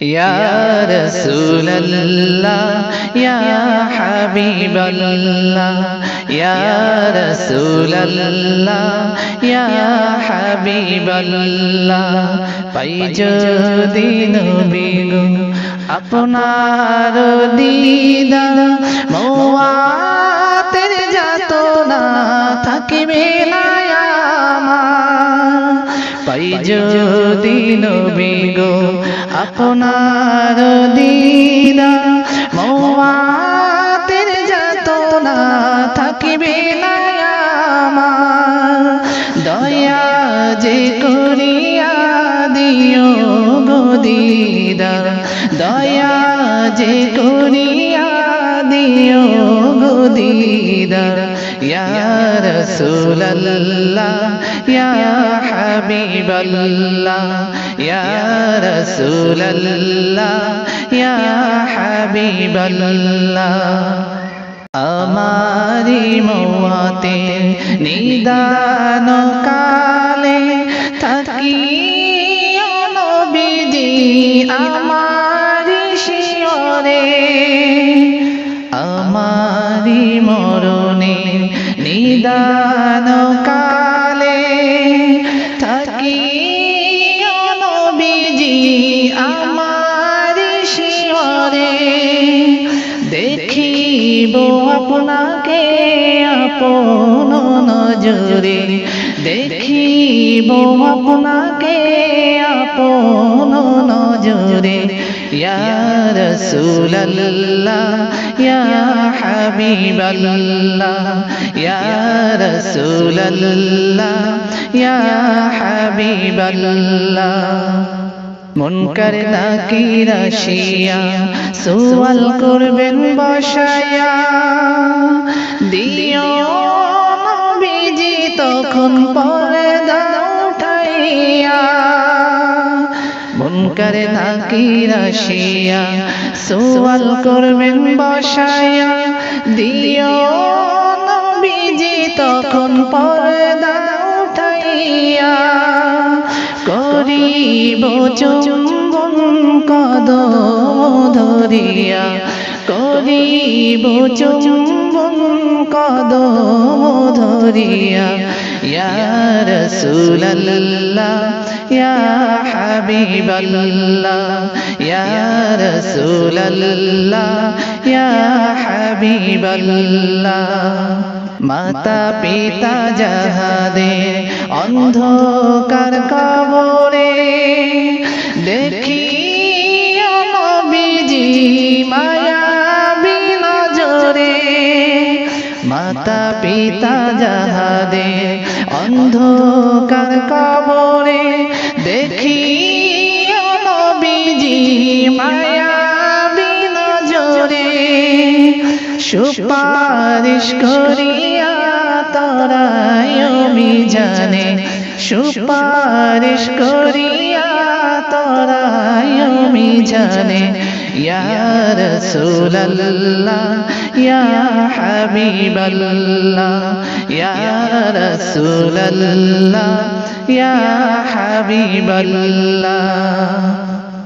يا رسول الله يا حبيب الله يا رسول الله يا حبيب الله পাই যদি নবী গো আপনার দিদার মওয়াতের যাত না থাকিবে না আমার পাই যদি নবী গো আপনার দিদার মওয়াতের যত না থাকিবে দয়া যে করিয়া দিও গো দিদার দয়া যে করিয়া দিও গো দিদার ইয়া রাসূলুল্লাহ, ইয়া হাবিবাল্লাহ, ইয়া রাসূলুল্লাহ, ইয়া হাবিবাল্লাহ। আমারি মৌয়াতে নিদান কালে থাকি নবীজি, আমারি শিয়রে। আমারি মরণে নিদান কালে থাকি নবীজি আমারি শিয়রে দেখিব আপনাকে আপন নজরে দেখিব আপনাকে আপন নজরে হাবিবাল্লাহ মুনকার নাকির আসিয়া সুয়াল করবেন বসায়া। দিও নবীজি তখন পর্দা উঠাইয়া। মুনকার নাকির আসিয়া সুয়াল করবেন বসায়া দিও নবীজি তখন পর্দা উঠাইয়া। করিব চুম্বন কদম ধরিয়া। করিব চুম্বন কদম ধরিয়া। ইয়া রাসূলুল্লাহ, ইয়া হাবিবাল্লাহ ইয়া রাসূলুল্লাহ ইয়া হাবিবাল্লাহ মাতা পিতা যাহাদের অন্ধকার কবরে দেখি নবীজি মায়া নজরে, মাতা পিতা যাহাদের অন্ধকার কবরে সুপারিশ করিয়া তরায় জানে। সুপারিশ করিয়া তরায় জানে। ইয়া রাসূলুল্লাহ, ইয়া হাবিবাল্লাহ রাসূলুল্লাহ, ইয়া হাবিবাল্লাহ।